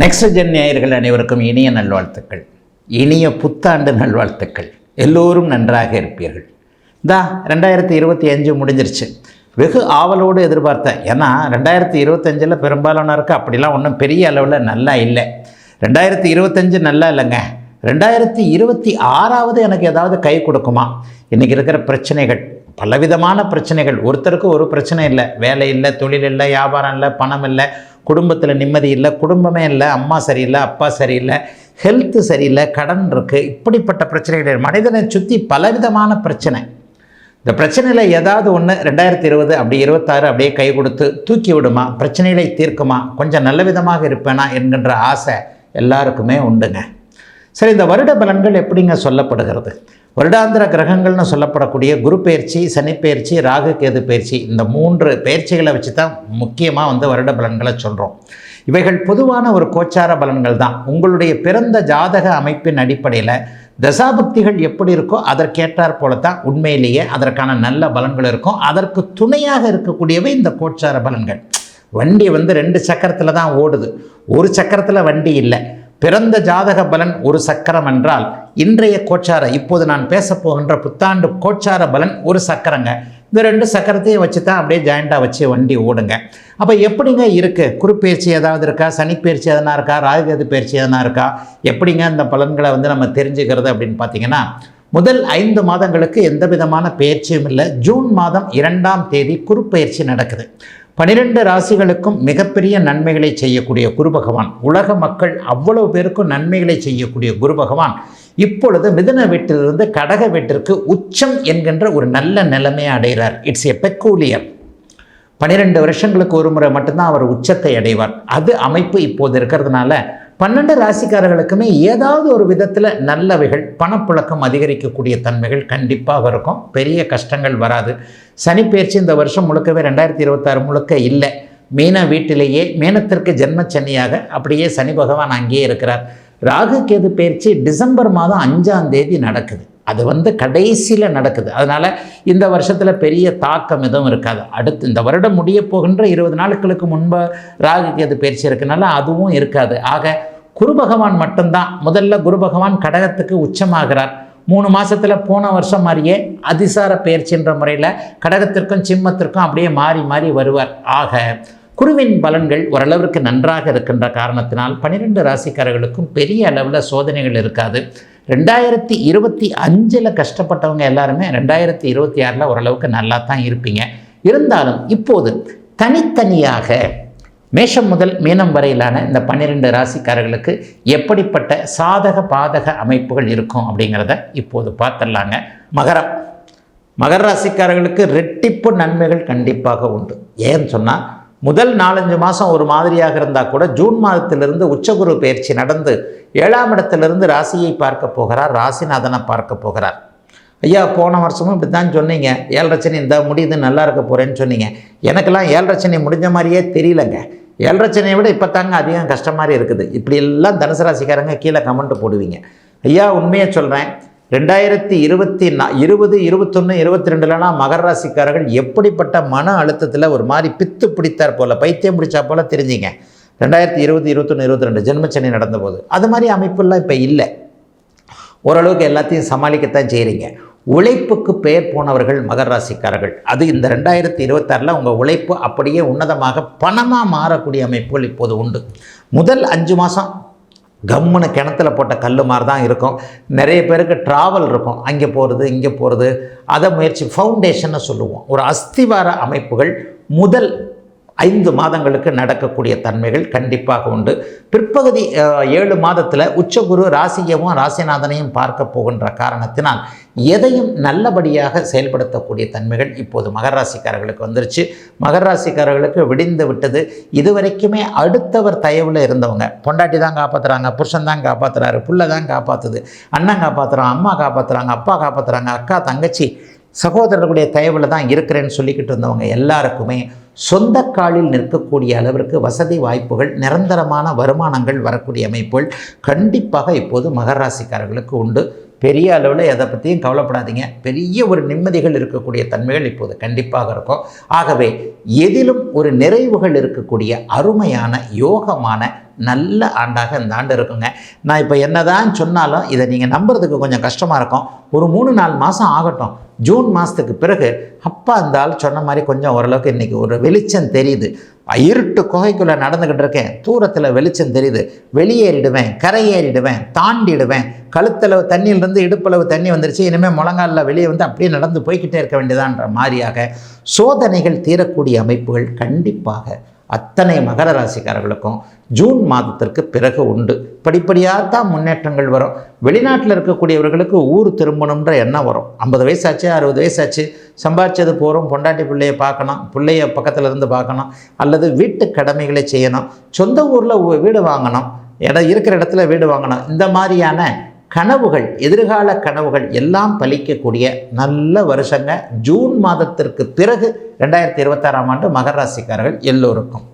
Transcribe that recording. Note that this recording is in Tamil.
நெக்ஸ்ட் ஜென் நேயர்கள் அனைவருக்கும் இனிய நல்வாழ்த்துக்கள். இனிய புத்தாண்டு நல்வாழ்த்துக்கள். எல்லோரும் நன்றாக இருப்பீர்கள். இந்தா ரெண்டாயிரத்தி இருபத்தி அஞ்சு முடிஞ்சிருச்சு. வெகு ஆவலோடு எதிர்பார்த்தேன். ஏன்னா ரெண்டாயிரத்தி இருபத்தஞ்சில் பெரும்பாலானோருக்கு அப்படிலாம் ஒன்றும் பெரிய அளவில் நல்லா இல்லை. ரெண்டாயிரத்தி இருபத்தஞ்சு நல்லா இல்லைங்க. ரெண்டாயிரத்தி இருபத்தி ஆறாவது எனக்கு ஏதாவது கை கொடுக்குமா? இன்றைக்கி இருக்கிற பிரச்சனைகள். பலவிதமான பிரச்சனைகள். ஒருத்தருக்கு ஒரு பிரச்சனை இல்லை. வேலை இல்லை தொழில் இல்லை வியாபாரம் இல்லை பணம் இல்லை குடும்பத்தில் நிம்மதி இல்லை குடும்பமே இல்லை அம்மா சரியில்லை அப்பா சரியில்லை ஹெல்த்து சரியில்லை கடன் இருக்குது இப்படிப்பட்ட பிரச்சனைகள். மனிதனை சுற்றி பலவிதமான பிரச்சனை. இந்த பிரச்சனையில் ஏதாவது ஒன்று ரெண்டாயிரத்தி இருபது அப்படி இருபத்தாறு அப்படியே கை கொடுத்து தூக்கி விடுமா? பிரச்சனைகளை தீர்க்குமா? கொஞ்சம் நல்ல விதமாக இருப்பேனா? என்கின்ற ஆசை எல்லாருக்குமே உண்டுங்க. சரி இந்த வருட பலன்கள் எப்படிங்க சொல்லப்படுகிறது? வருடாந்திர கிரகங்கள்னு சொல்லப்படக்கூடிய குரு பயிற்சி சனி பயிற்சி ராகு கேது பயிற்சி இந்த மூன்று பயிற்சிகளை வச்சு தான் முக்கியமாக வந்து வருட பலன்களை சொல்கிறோம் இவைகள் பொதுவான ஒரு கோச்சார பலன்கள் தான். உங்களுடைய பிறந்த ஜாதக அமைப்பின் அடிப்படையில் தசாபக்திகள் எப்படி இருக்கோ அதற்கேற்றார் போல தான் உண்மையிலேயே அதற்கான நல்ல பலன்கள் இருக்கும். அதற்கு துணையாக இருக்கக்கூடியவை இந்த கோச்சார பலன்கள். வண்டி வந்து ரெண்டு சக்கரத்தில் தான் ஓடுது. ஒரு சக்கரத்தில் வண்டி இல்லை. பிறந்த ஜாதக பலன் ஒரு சக்கரம் என்றால் இன்றைய கோச்சார இப்போது நான் பேசப்போகின்ற புத்தாண்டு கோச்சார பலன் ஒரு சக்கரங்க. இந்த ரெண்டு சக்கரத்தையும் வச்சு தான் அப்படியே ஜாயிண்டாக வச்சு வண்டி ஓடுங்க. அப்போ எப்படிங்க இருக்குது குறுப்பெயர்ச்சி ஏதாவது இருக்கா? சனிப்பெயர்ச்சி எதனா இருக்கா? ராகுகேது பயிற்சி எதனா இருக்கா? எப்படிங்க அந்த பலன்களை வந்து நம்ம தெரிஞ்சுக்கிறது அப்படின்னு பார்த்தீங்கன்னா முதல் ஐந்து மாதங்களுக்கு எந்த விதமான பயிற்சியும் இல்லை. ஜூன் மாதம் இரண்டாம் தேதி குறுப்பெயர்ச்சி நடக்குது. பனிரெண்டு ராசிகளுக்கும் மிகப்பெரிய நன்மைகளை செய்யக்கூடிய குரு பகவான். உலக மக்கள் அவ்வளவு பேருக்கும் நன்மைகளை செய்யக்கூடிய குரு பகவான். இப்பொழுது மிதுன வீட்டிலிருந்து கடக வீட்டிற்கு உச்சம் என்கின்ற ஒரு நல்ல நிலைமையை அடைகிறார். இட்ஸ் எ பெக்கூலியர் பன்னிரெண்டு வருஷங்களுக்கு ஒரு முறை மட்டும்தான் அவர் உச்சத்தை அடைவார். அது அமைப்பு இப்போது இருக்கிறதுனால பன்னெண்டு ராசிக்காரர்களுக்குமே ஏதாவது ஒரு விதத்தில் நல்லவைகள் பணப்புழக்கம் அதிகரிக்கக்கூடிய தன்மைகள் கண்டிப்பாக இருக்கும். பெரிய கஷ்டங்கள் வராது. சனிப்பெயர்ச்சி இந்த வருஷம் முழுக்கவே ரெண்டாயிரத்தி இருபத்தாறு முழுக்க இல்லை. மீன வீட்டிலேயே மீனத்திற்கு ஜென்மச்சனியாக அப்படியே சனி பகவான் அங்கேயே இருக்கிறார். ராகு கேது பயிற்சி டிசம்பர் மாதம் அஞ்சாம் தேதி நடக்குது. அது வந்து கடைசியில் நடக்குது. அதனால் இந்த வருஷத்தில் பெரிய தாக்கம் எதுவும் இருக்காது. அடுத்து இந்த வருடம் முடிய போகின்ற இருபது நாட்களுக்கு முன்பு ராகுக்கு அது பயிற்சி இருக்கனால அதுவும் இருக்காது. ஆக குரு பகவான் மட்டும்தான். முதல்ல குரு பகவான் கடகத்துக்கு உச்சமாகிறார். மூணு மாதத்தில் போன வருஷம் மாதிரியே அதிசார பயிற்சின்ற முறையில் கடகத்திற்கும் சிம்மத்திற்கும் அப்படியே மாறி மாறி வருவார். ஆக குருவின் பலன்கள் ஓரளவிற்கு நன்றாக இருக்கின்ற காரணத்தினால் பன்னிரெண்டு ராசிக்காரர்களுக்கும் பெரிய அளவில் சோதனைகள் இருக்காது. ரெண்டாயிரத்தி இருபத்தி அஞ்சில் கஷ்டப்பட்டவங்க எல்லாருமே ரெண்டாயிரத்தி இருபத்தி ஆறில் ஓரளவுக்கு நல்லா தான் இருப்பீங்க. இருந்தாலும் இப்போது தனித்தனியாக மேஷம் முதல் மீனம் வரையிலான இந்த பன்னிரெண்டு ராசிக்காரர்களுக்கு எப்படிப்பட்ட சாதக பாதக அமைப்புகள் இருக்கும் அப்படிங்கிறத இப்போது பார்த்துடலாங்க. மகரம். மகர ராசிக்காரர்களுக்கு ரெட்டிப்பு நன்மைகள் கண்டிப்பாக உண்டு. ஏன்னு சொன்னால் முதல் நாலஞ்சு மாதம் ஒரு மாதிரியாக இருந்தால் கூட ஜூன் மாதத்திலிருந்து உச்சகுரு பயிற்சி நடந்து ஏழாம் இடத்திலிருந்து ராசியை பார்க்க போகிறார் ராசிநாதனை பார்க்க போகிறார். ஐயா போன வருஷமும் இப்படி தான் சொன்னீங்க ஏழரச்சனை இந்த முடியுது நல்லா இருக்க போகிறேன்னு சொன்னீங்க. எனக்கெல்லாம் ஏழரச்சனை முடிஞ்ச மாதிரியே தெரியலங்க. ஏழரச்சனையை விட இப்போ தாங்க அதிகம் கஷ்டம் மாதிரி இருக்குது. இப்படி எல்லாம் தனுசு ராசிக்காரங்க கீழே கமெண்ட் போடுவீங்க. ஐயா உண்மையை சொல்கிறேன் ரெண்டாயிரத்தி இருபத்தி நா இருபது இருபத்தொன்று இருபத்தி ரெண்டுலலாம் மகர ராசிக்காரர்கள் எப்படிப்பட்ட மன அழுத்தத்தில் ஒரு மாதிரி பித்து பிடித்தார் போல் பைத்தியம் பிடிச்சா போல் தெரிஞ்சிங்க. ரெண்டாயிரத்தி இருபது இருபத்தொன்று இருபத்தி ரெண்டு ஜென்மச்சனி நடந்தபோது. அது மாதிரி அமைப்பெல்லாம் இப்போ இல்லை. ஓரளவுக்கு எல்லாத்தையும் சமாளிக்கத்தான் செய்கிறீங்க உழைப்புக்கு பெயர் போனவர்கள் மகர ராசிக்காரர்கள். அது இந்த ரெண்டாயிரத்தி இருபத்தாறில் உங்கள் உழைப்பு அப்படியே உன்னதமாக பணமாக மாறக்கூடிய அமைப்புகள் இப்போது உண்டு. முதல் அஞ்சு மாதம் கம்முன்னு கிணத்துல போட்ட கல் மாதிரி தான் இருக்கும். நிறைய பேருக்கு ட்ராவல் இருக்கும். அங்கே போகிறது இங்கே போகிறது அதை முயற்சி ஃபவுண்டேஷன்னு சொல்லுவோம். ஒரு அஸ்திவார அமைப்புகள் முதல் ஐந்து மாதங்களுக்கு நடக்கக்கூடிய தன்மைகள் கண்டிப்பாக உண்டு. பிற்பகுதி ஏழு மாதத்தில் உச்சகுரு ராசியவும் ராசிநாதனையும் பார்க்க போகின்ற காரணத்தினால் எதையும் நல்லபடியாக செயல்படுத்தக்கூடிய தன்மைகள் இப்போது மகர ராசிக்காரர்களுக்கு வந்துருச்சு. மகர ராசிக்காரர்களுக்கு விடிந்து விட்டது. இதுவரைக்குமே அடுத்தவர் தயவில் இருந்தவங்க. பொண்டாட்டி தான் காப்பாற்றுறாங்க புருஷன் தான் காப்பாற்றுறாரு புள்ள தான் காப்பாற்றுது அண்ணன் காப்பாற்றுறான் அம்மா காப்பாற்றுறாங்க அப்பா காப்பாற்றுறாங்க அக்கா தங்கச்சி சகோதரர்களுடைய தயவில் தான் இருக்கிறேன்னு சொல்லிக்கிட்டு இருந்தவங்க எல்லாருக்குமே சொந்த காலில் நிற்கக்கூடிய அளவிற்கு வசதி வாய்ப்புகள் நிரந்தரமான வருமானங்கள் வரக்கூடிய அமைப்புகள் கண்டிப்பாக இப்போது மகராசிக்காரர்களுக்கு உண்டு. பெரிய அளவில் எதை பற்றியும் கவலைப்படாதீங்க. பெரிய ஒரு நிம்மதிகள் இருக்கக்கூடிய தன்மைகள் இப்போது கண்டிப்பாக இருக்கும். ஆகவே எதிலும் ஒரு நிறைவுகள் இருக்கக்கூடிய அருமையான யோகமான நல்ல ஆண்டாக இந்த ஆண்டு இருக்குங்க. நான் இப்போ என்னதான் சொன்னாலும் இதை நீங்கள் நம்புறதுக்கு கொஞ்சம் கஷ்டமாக இருக்கும். ஒரு மூணு நாலு மாதம் ஆகட்டும். ஜூன் மாதத்துக்கு பிறகு அப்பா அந்த ஆள் சொன்ன மாதிரி கொஞ்சம் ஓரளவுக்கு இன்றைக்கி ஒரு வெளிச்சம் தெரியுது. இருட்டு குகைக்குள்ளே நடந்துக்கிட்டு இருக்கேன். தூரத்தில் வெளிச்சம் தெரியுது. வெளியேறிடுவேன் கரையேறிடுவேன் தாண்டிடுவேன். கழுத்தளவு தண்ணியிலிருந்து இடுப்பளவு தண்ணி வந்துருச்சு. இனிமேல் முழங்காலில் வெளியே வந்து அப்படியே நடந்து போய்க்கிட்டே இருக்க வேண்டியதான்ற மாதிரியாக சோதனைகள் தீரக்கூடிய அமைப்புகள் கண்டிப்பாக அத்தனை மகர ராசிக்காரர்களுக்கும் ஜூன் மாதத்திற்கு பிறகு உண்டு. படிப்படியாக தான் முன்னேற்றங்கள் வரும். வெளிநாட்டில் இருக்கக்கூடியவர்களுக்கு ஊர் திரும்பணுன்ற எண்ணம் வரும். ஐம்பது வயசாச்சு அறுபது வயசாச்சு. சம்பாதிச்சது போகிறோம் பொண்டாட்டி பிள்ளையை பார்க்கணும் பிள்ளைய பக்கத்தில் இருந்து பார்க்கணும் அல்லது வீட்டு கடமைகளை செய்யணும். சொந்த ஊரில் வீடு வாங்கணும் இடம் இருக்கிற இடத்துல வீடு வாங்கணும். இந்த மாதிரியான கனவுகள் எதிர்கால கனவுகள் எல்லாம் பலிக்கக்கூடிய நல்ல வருஷங்க. ஜூன் மாதத்திற்கு பிறகு ரெண்டாயிரத்தி இருபத்தாறாம் ஆண்டு மகராசிக்காரர்கள் எல்லோருக்கும்.